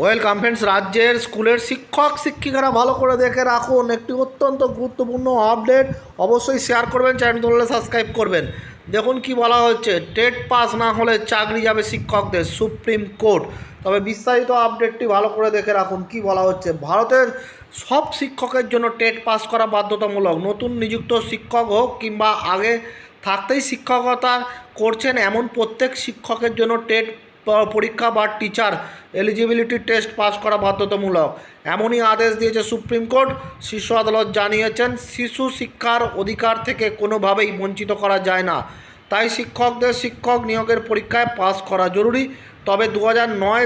Welcome friends রাজ্যের স্কুলের শিক্ষক, শিক্ষিকারা ভালো করে দেখে রাখুন। একটি অত্যন্ত গুরুত্বপূর্ণ আপডেট অবশ্যই শেয়ার করবেন চ্যানেল সাবস্ক্রাইব করবেন। দেখুন কি বলা হচ্ছে টেট পাস না হলে চাকরি যাবে শিক্ষকদের সুপ্রিম কোর্ট। তবে বিস্তারিত আপডেটটি ভালো করে দেখে রাখুন, কি বলা হচ্ছে? ভারতের সব শিক্ষকের জন্য টেট পাস করা বাধ্যতামূলক। নতুন নিযুক্ত শিক্ষক হোক কিংবা আগে থাকতেই শিক্ষকতা করছেন, এমন প্রত্যেক শিক্ষকের জন্য টেট পরীক্ষা বা টিচার এলিজিবিলিটি টেস্ট পাস করা বাধ্যতামূলক। এমনই আদেশ দিয়েছে সুপ্রিম কোর্ট। শীর্ষ আদালত জানিয়েছেন, শিশু শিক্ষার অধিকার থেকে কোনোভাবেই বঞ্চিত করা যায় না। তাই শিক্ষকদের শিক্ষক নিয়োগের পরীক্ষায় পাস করা জরুরি। তবে দু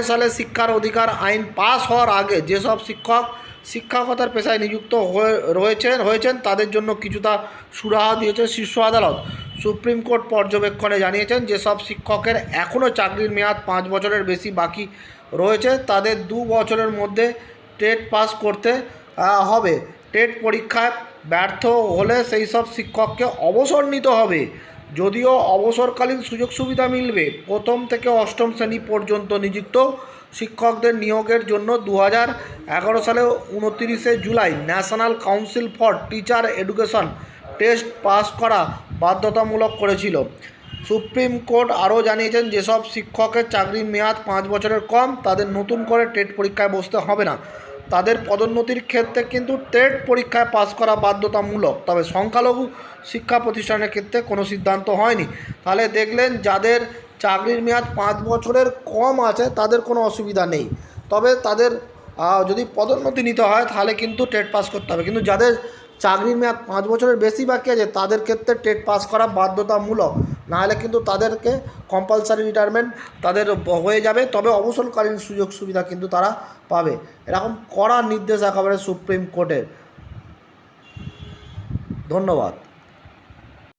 সালে শিক্ষার অধিকার আইন পাস হওয়ার আগে যেসব শিক্ষক শিক্ষকতার পেশায় নিযুক্ত হয়ে রয়েছেন হয়েছেন তাদের জন্য কিছুটা সুরাহা দিয়েছে শীর্ষ আদালত। সুপ্রিম কোর্ট পর্যবেক্ষণে জানিয়েছেন, যেসব শিক্ষকের এখনও চাকরির মেয়াদ পাঁচ বছরের বেশি বাকি রয়েছে, তাদের দু বছরের মধ্যে টেট পাস করতে হবে। টেট পরীক্ষায় ব্যর্থ হলে সেই সব শিক্ষককে অবসর নিতে হবে। যদিও অবসরকালীন সুযোগ সুবিধা মিলবে, প্রথম থেকে অষ্টম শ্রেণি পর্যন্ত নিযুক্ত শিক্ষকদের নিয়োগের জন্য দু হাজার এগারো সালে উনতিরিশে July national council for teacher education test pass করা বাধ্যতামূলক করেছিল। সুপ্রিম কোর্ট আরও জানিয়েছেন, যেসব শিক্ষকের চাকরির মেয়াদ পাঁচ বছরের কম, তাদের নতুন করে টেট পরীক্ষায় বসতে হবে না। তাদের পদোন্নতির ক্ষেত্রে কিন্তু টেট পরীক্ষায় পাস করা বাধ্যতামূলক, তবে সংখ্যালঘু শিক্ষা প্রতিষ্ঠানের ক্ষেত্রে কোনো সিদ্ধান্ত হয়নি। তাহলে দেখলেন, যাদের চাকরির মেয়াদ পাঁচ বছরের কম আছে, তাদের কোনো অসুবিধা নেই। তবে তাদের যদি পদোন্নতি নিতে হয়, তাহলে কিন্তু টেট পাস করতে হবে। কিন্তু যাদের চাকরির মেয়াদ পাঁচ বছরের বেশি বাকি আছে, তাদের ক্ষেত্রে টেট পাস করা বাধ্যতামূলক। নাহলে কিন্তু তাদেরকে কম্পালসারি রিটায়ারমেন্ট তাদের হয়ে যাবে, তবে অবসরকালীন সুযোগ সুবিধা কিন্তু তারা পাবে। এরকম করা নির্দেশ একেবারে সুপ্রিম কোর্টের। ধন্যবাদ।